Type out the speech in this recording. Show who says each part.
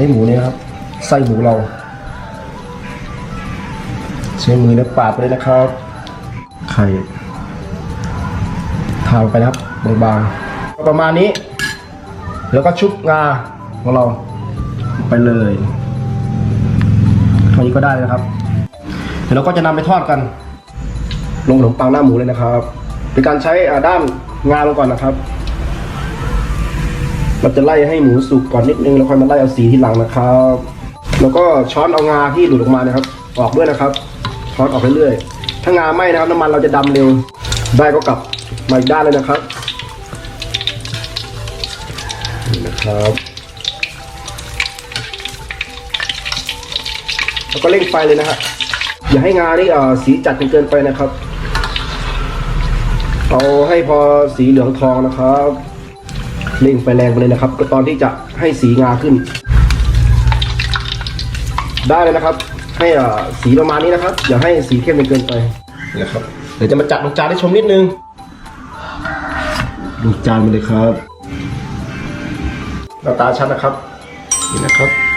Speaker 1: ช้หมูเนี่ยครับ ไส้หมูเรา ใช้มือแล้วปาดไปเลยนะครับ ไข่ทาลงไปนะครับบางๆประมาณนี้ แล้วก็ชุบงาของเราไปเลยเท่านี้ก็ได้เลยนะครับเดี๋ยวเราก็จะนำไปทอดกัน ลงขนมปังหน้าหมูเลยนะครับเป็นการใช้ด้านงาลงก่อนนะครับ เราจะไล่ให้หมูสุกก่อนนิดนึงแล้วค่อยมาไล่เอาสีที่หลังนะครับ แล้วก็ช้อนเอางาที่หลุดออกมานะครับ ออกด้วยนะครับ ช้อนออกเรื่อยๆถ้างาไหม้นะครับน้ำมันเราจะดำเร็ว ได้ก็กลับมาอีกด้านเลยนะครับนะครับแล้วก็เร่งไฟเลยนะฮะอย่าให้งานี่เออสีจัดจนเกินไปนะครับ เอาให้พอสีเหลืองทองนะครับ เร่งไฟแรงไปเลยนะครับ ก็ตอนที่จะให้สีงาขึ้น ได้เลยนะครับ ให้เอ่อสีประมาณนี้นะครับ อย่าให้สีเข้มจนเกินไปนี่นะครับเดี๋ยวจะมาจัดลงจานให้ชมนิดนึงลงจานไปเลยครับหน้าตาชัดนะครับนี่นะครับ